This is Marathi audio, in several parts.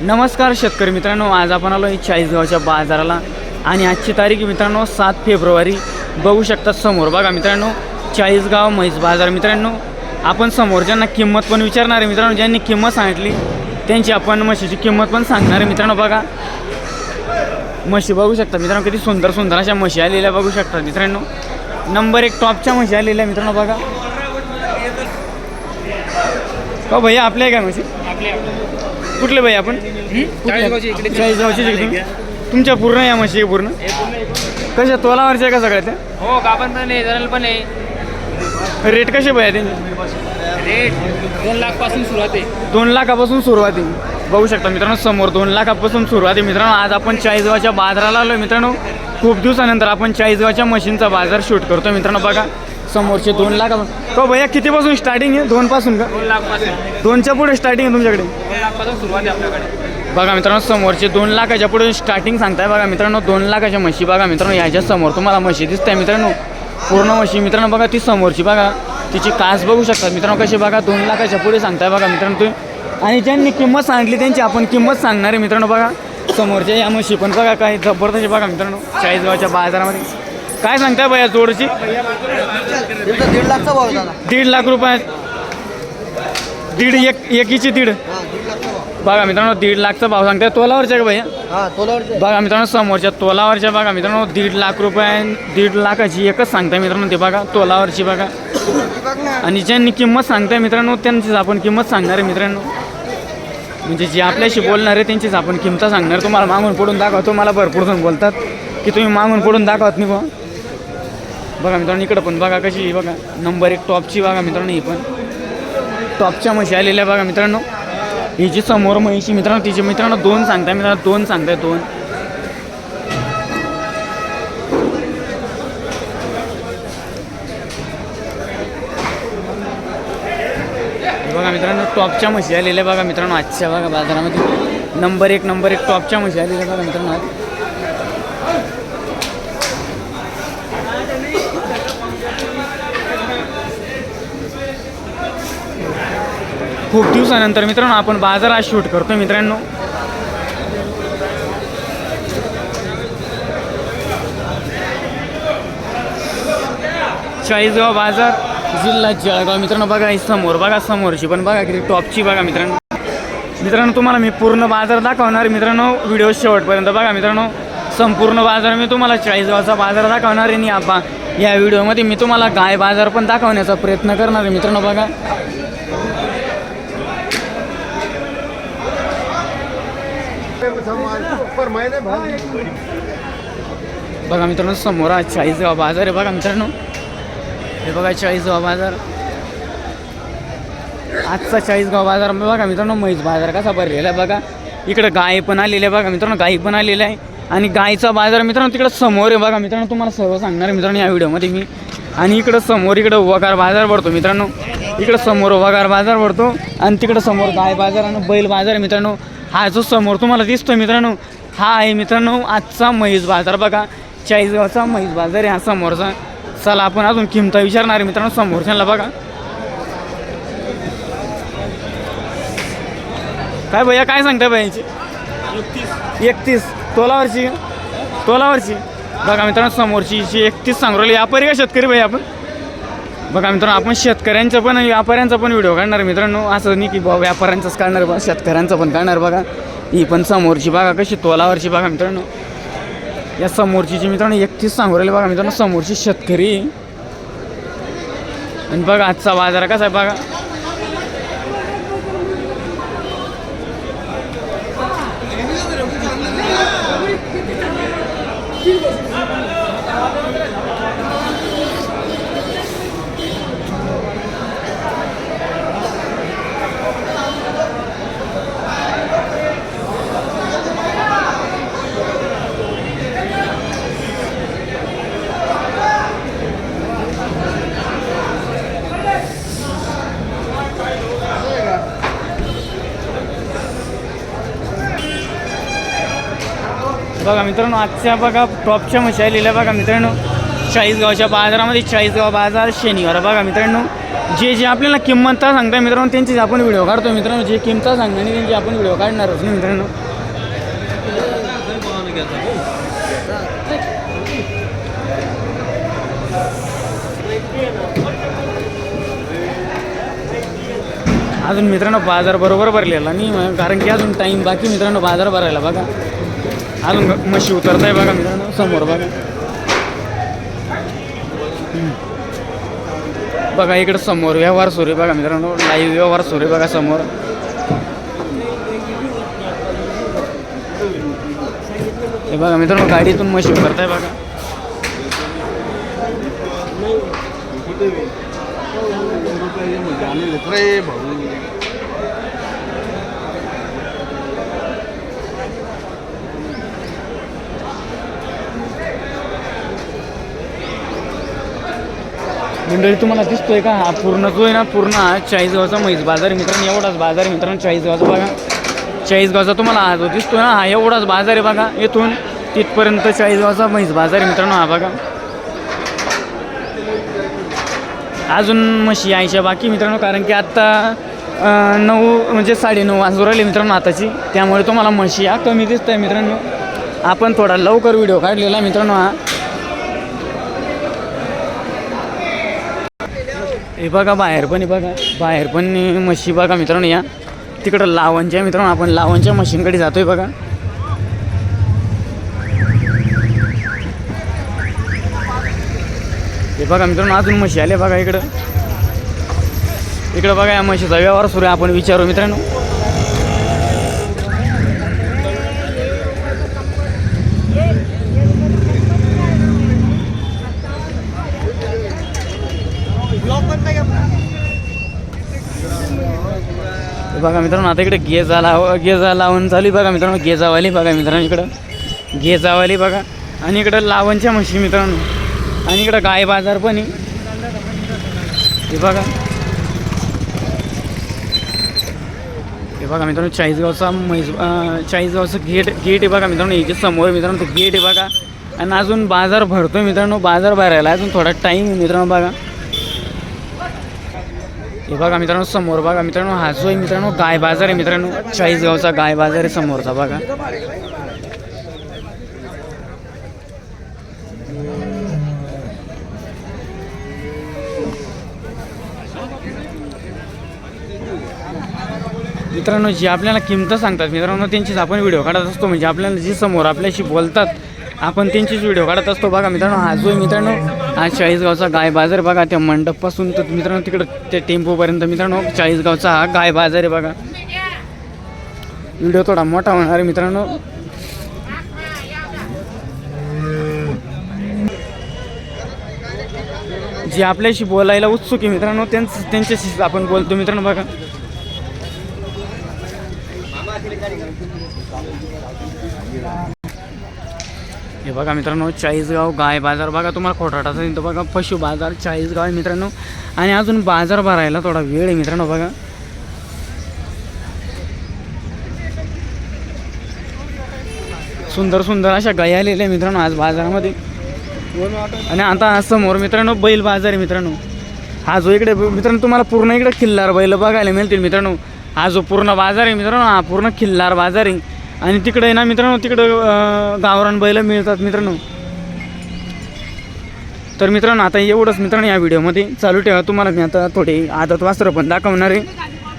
नमस्कार शेतकरी मित्रांनो आज आपण आलो आहे चाळीसगावच्या बाजाराला. आणि आजची तारीख मित्रांनो सात फेब्रुवारी. बघू शकता समोर. बघा मित्रांनो चाळीसगाव म्हैस बाजार मित्रांनो. आपण समोरच्यांना किंमत पण विचारणार आहे मित्रांनो ज्यांनी किंमत सांगितली त्यांची आपण म्हशीची किंमत पण सांगणार आहे मित्रांनो. बघा. म्हशी बघू शकता मित्रांनो किती सुंदर सुंदर अशा म्हशी आलेल्या बघू शकता मित्रांनो. नंबर एक टॉपच्या म्हशी आलेल्या मित्रांनो बघा. हो भैया आपल्या आहे का म्हशी? कुठले भाई आपण? चाळीसगावची तुमच्या पूर्ण या म्हशी आहे पूर्ण? कशा तोलावरच्या का सगळ्या त्या? हो गाभण पण आहे जरल पण आहे. रेट कसे भैया त्यांचे रेट दोन लाखपासून सुरुवात आहे. दोन लाखापासून सुरुवात आहे. बघू शकता मित्रांनो समोर दोन लाखापासून सुरुवात आहे. मित्रांनो आज आपण चाळीसगावच्या बाजाराला आलो मित्रांनो. खूप दिवसानंतर आपण चाळीसगावच्या मशीनचा बाजार शूट करतो मित्रांनो बघा. समोरचे दोन लाख हो भैया कितीपासून स्टार्टिंग आहे? दोनपासून का? दोन लाखपासून दोनच्या पुढे स्टार्टिंग आहे तुमच्याकडे. दोन लाखपासून सुरुवात आहे आपल्याकडे. बघा मित्रांनो समोरचे दोन लाखाच्या पुढे स्टार्टिंग सांगताय बघा मित्रांनो दोन लाखाच्या म्हशी बघा मित्रांनो याच्या समोर तुम्हाला म्हशी दिसत आहे मित्रांनो. पूर्ण म्हशी मित्रांनो बघा ती समोरची बघा तिची कास बघू शकतात. मित्रांनो कशी बघा दोन लाखाच्या पुढे सांगताय बघा मित्रांनो तुम्ही. आणि ज्यांनी किंमत सांगितली त्यांची आपण किंमत सांगणार आहे मित्रांनो बघा. समोरच्या या म्हशी पण बघा काय जबरदस्त आहे बघा मित्रांनो चाळीसगावच्या बाजारामध्ये. काय सांगताय भैया जोडची दीड लाखचा भाव दीड लाख रुपये. दीड एक एकीची दीड. हा दीड लाखचा भाव बघा मित्रांनो दीड लाखचा भाव सांगताय. तोलावरच्या का भैया? हा तोलावरचे बघा मित्रांनो समोरच्या तोलावरच्या बघा मित्रांनो दीड लाख रुपये दीड लाखाची एकच सांगताय मित्रांनो ते बघा तोलावरची बघा. बघ ना आणि ज्यांनी किंमत सांगताय मित्रांनो त्यांचीच आपण किंमत सांगणार आहे मित्रांनो. म्हणजे जे आपल्याशी बोलणार आहे त्यांचीच आपण किंमत सांगणार. तुम्हाला मागून पडून दाखवतो मला भरपूर जण बोलतात. की तुम्ही मागून पडून दाखवत नाही बा बघा मित्रांनो इकडं पण बघा कशी आहे बघा. नंबर एक टॉपची बघा मित्रांनो ही पण. टॉपच्या म्हशी आलेल्या बघा मित्रांनो. ही जी समोर म्हशी मित्रांनो तिचे मित्रांनो दोन सांगताय मित्रांनो दोन सांगताय दोन. बघा मित्रांनो टॉपच्या म्हशी आलेल्या बघा मित्रांनो आजच्या बघा बाजारामध्ये. नंबर एक नंबर एक टॉपच्या म्हशी आलेल्या बघा मित्रांनो खूप दिवसानंतर मित्रांनो आपण बाजारात शूट करतो मित्रांनो. चाळीसगाव बाजार जिल्हा जळगाव मित्रांनो बघा ही समोर बघा समोरची पण बघा किती टॉपची बघा मित्रांनो. मित्रांनो तुम्हाला मी पूर्ण बाजार दाखवणार मित्रांनो व्हिडिओ शेवटपर्यंत बघा मित्रांनो. संपूर्ण बाजार मी तुम्हाला चाळीसगावचा बाजार दाखवणार आहे आणि आपा या व्हिडिओमध्ये मी तुम्हाला गाय बाजार पण दाखवण्याचा प्रयत्न करणार आहे मित्रांनो बघा. बघा मित्रांनो समोर हा चाळीसगाव बाजार आहे बघा मित्रांनो. हे बघा चाळीसगाव बाजार. आजचा चाळीसगाव बाजार बघा मित्रांनो म्हैस बाजार कसा भरलेला आहे बघा. इकडं गाय पण आलेली आहे बघा मित्रांनो गाई पण आलेली आहे. आणि गायचा बाजार मित्रांनो तिकडं समोर आहे बघा मित्रांनो तुम्हाला सर्व सांगणार आहे मित्रांनो या व्हिडिओमध्ये मी. आणि इकडं समोर इकडं वगार बाजार भरतो मित्रांनो. इकडं समोर वगार बाजार भरतो आणि तिकडं समोर गाय बाजार आणि बैल बाजार आहे मित्रांनो. हा जो समोर तुम्हाला दिसतो मित्रांनो हा आहे मित्रांनो आजचा म्हैस बाजार बघा. चाळीसगावचा म्हैस बाजार आहे हा समोरचा. चला आपण अजून किमता विचारणार आहे मित्रांनो समोरच्याला बघा. काय भैया काय सांगताय भैयाची? एकतीस. तोलावरची? तोलावरची? बघा मित्रांनो समोरची जी एकतीस सांगू राहिली व्यापारी का शेतकरी भाई आपण? बघा मित्रांनो आपण शेतकऱ्यांचा पण व्यापाऱ्यांचा पण व्हिडिओ काढणार मित्रांनो. असं नाही की बा व्यापाऱ्यांचाच काढणार बा शेतकऱ्यांचा पण काढणार बघा. ही पण समोरची बघा कशी तोलावरची बघा मित्रांनो. या समोरची जी मित्रांनो एकतीस सांगू राहिली बघा मित्रांनो समोरची शेतकरी. आणि बघा आजचा बाजार कसा आहे बघा. बघा मित्रांनो आजच्या बघा टॉपच्या म्हशी आलेल्या बघा मित्रांनो चाळीसगावच्या बाजारामध्ये चाळीसगाव बाजार शनिवार. बघा मित्रांनो जे जे आपल्याला किंमत सांगताय मित्रांनो त्यांचीच आपण व्हिडिओ काढतो मित्रांनो जे किंमत सांगणार नाही त्यांची आपण व्हिडिओ काढणारच नाही मित्रांनो. अजून मित्रांनो बाजार बरोबर भरलेला नाही कारण की अजून टाईम बाकी मित्रांनो बाजार भरायला बघा. अजून म्हशी उतरताय बघा मित्रांनो समोर बघा बघा इकडे समोर व्यवहार सुरू आहे बघा मित्रांनो लाईव्ह व्यवहार सुरू आहे बघा समोर हे बघा मित्रांनो गाडीतून म्हशी उतरत आहे बघा मंडळी तुम्हाला दिसतोय का? हा पूर्ण जो आहे ना पूर्ण हा चाळीसगावचा म्हैस बाजार आहे मित्रांनो. एवढाच बाजार मित्रांनो चाळीसगावचा बघा. चाळीसगावचा तुम्हाला हा जो दिसतोय ना हा एवढाच बाजार आहे बघा. येथून तिथपर्यंत चाळीसगावचा म्हैस बाजार आहे मित्रांनो हा बघा. अजून म्हशी यायच्या बाकी मित्रांनो कारण की आत्ता नऊ म्हणजे साडेनऊ वाजू राहिले मित्रांनो आताची. त्यामुळे तुम्हाला म्हशी या कमी दिसत आहे मित्रांनो. आपण थोडा लवकर व्हिडिओ काढलेला मित्रांनो हा. हे बघा बाहेर पण हे बघा. बाहेर पण म्हशी बघा मित्रांनो या. तिकडं लावणच्या मित्रांनो आपण लावणच्या मशीनकडे जातोय बघा. हे बघा मित्रांनो अजून म्हशी आले बघा इकडं. इकडं बघा या म्हशीचा व्यवहार सुरू आहे आपण विचारू मित्रांनो. बघा मित्रांनो आता इकडे गेजा लाव गेजा लावून चालू आहे बघा मित्रांनो गेजावाली बघा मित्रांनो इकडं. गेजावाली बघा. आणि इकडं लावणच्या म्हशी मित्रांनो. आणि इकडं गाय बाजार पण आहे. हे बघा. हे बघा मित्रांनो चाळीसगावचा म्हैस चाळीसगावचं गेट गेट आहे बघा मित्रांनो. याच्या समोर मित्रांनो ते गेट आहे बघा. आणि अजून बाजार भरतो मित्रांनो बाजार भरायला अजून थोडा टाईम आहे मित्रांनो बघा. हे बघा मित्रांनो समोर बघा मित्रांनो हा जो आहे मित्रांनो गाय बाजार आहे मित्रांनो. चाळीसगावचा गाय बाजार आहे समोरचा बघा. मित्रांनो जी आपल्याला किंमत सांगतात मित्रांनो त्यांचीच आपण व्हिडिओ काढत असतो. म्हणजे आपल्याला जी समोर आपल्याशी बोलतात आपण त्यांचीच व्हिडिओ काढत असतो. बघा मित्रांनो हा जो मित्रांनो हा चाळीसगावचा गाय बाजार बघा त्या मंडपपासून तर मित्रांनो तिकडं त्या टेम्पोपर्यंत मित्रांनो चाळीसगावचा हा गाय बाजार आहे बघा. व्हिडिओ थोडा मोठा होणार आहे मित्रांनो. जे आपल्याशी बोलायला उत्सुक आहे मित्रांनो त्यांच त्यांच्याशी आपण बोलतो मित्रांनो बघा. हे बघा मित्रांनो चाळीसगाव गाय बाजार. बघा तुम्हाला खोटाटाचा येतो बघा पशु बाजार चाळीसगाव आहे मित्रांनो. आणि अजून बाजार भरायला थोडा वेळ आहे मित्रांनो बघा. सुंदर सुंदर अशा गाय आलेल्या आहे मित्रांनो आज बाजारामध्ये. आणि आता समोर मित्रांनो बैल बाजार आहे मित्रांनो. हा जो इकडे मित्रांनो तुम्हाला पूर्ण इकडे खिल्लार बैल बघायला मिळतील मित्रांनो. हा जो पूर्ण बाजार आहे मित्रांनो हा पूर्ण खिल्लार बाजार आहे. आणि तिकडे आहे ना मित्रांनो तिकडं गावरान बैल मिळतात मित्रांनो. तर मित्रांनो आता एवढंच मित्रांनो या व्हिडिओमध्ये. चालू ठेवा तुम्हाला मी आता थोडे आदत वास्त्र पण दाखवणार आहे.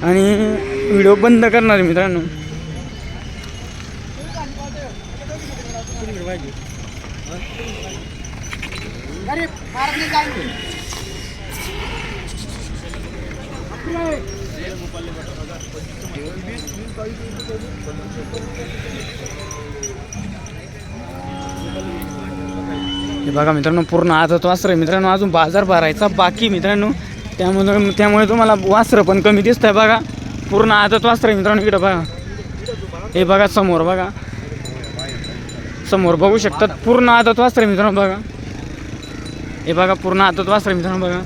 आणि व्हिडिओ बंद करणार आहे मित्रांनो. हे बघा मित्रांनो पूर्ण आदत वासर आहे. मित्रांनो अजून बाजार भरायचा बाकी मित्रांनो. त्यामुळे त्यामुळे तुम्हाला वासरं पण कमी दिसत आहे बघा. पूर्ण आदत वासर मित्रांनो इकडं बघा. हे बघा समोर बघा. समोर बघू शकतात. पूर्ण आदत वासर मित्रांनो बघा. हे बघा पूर्ण आदत वासर मित्रांनो बघा.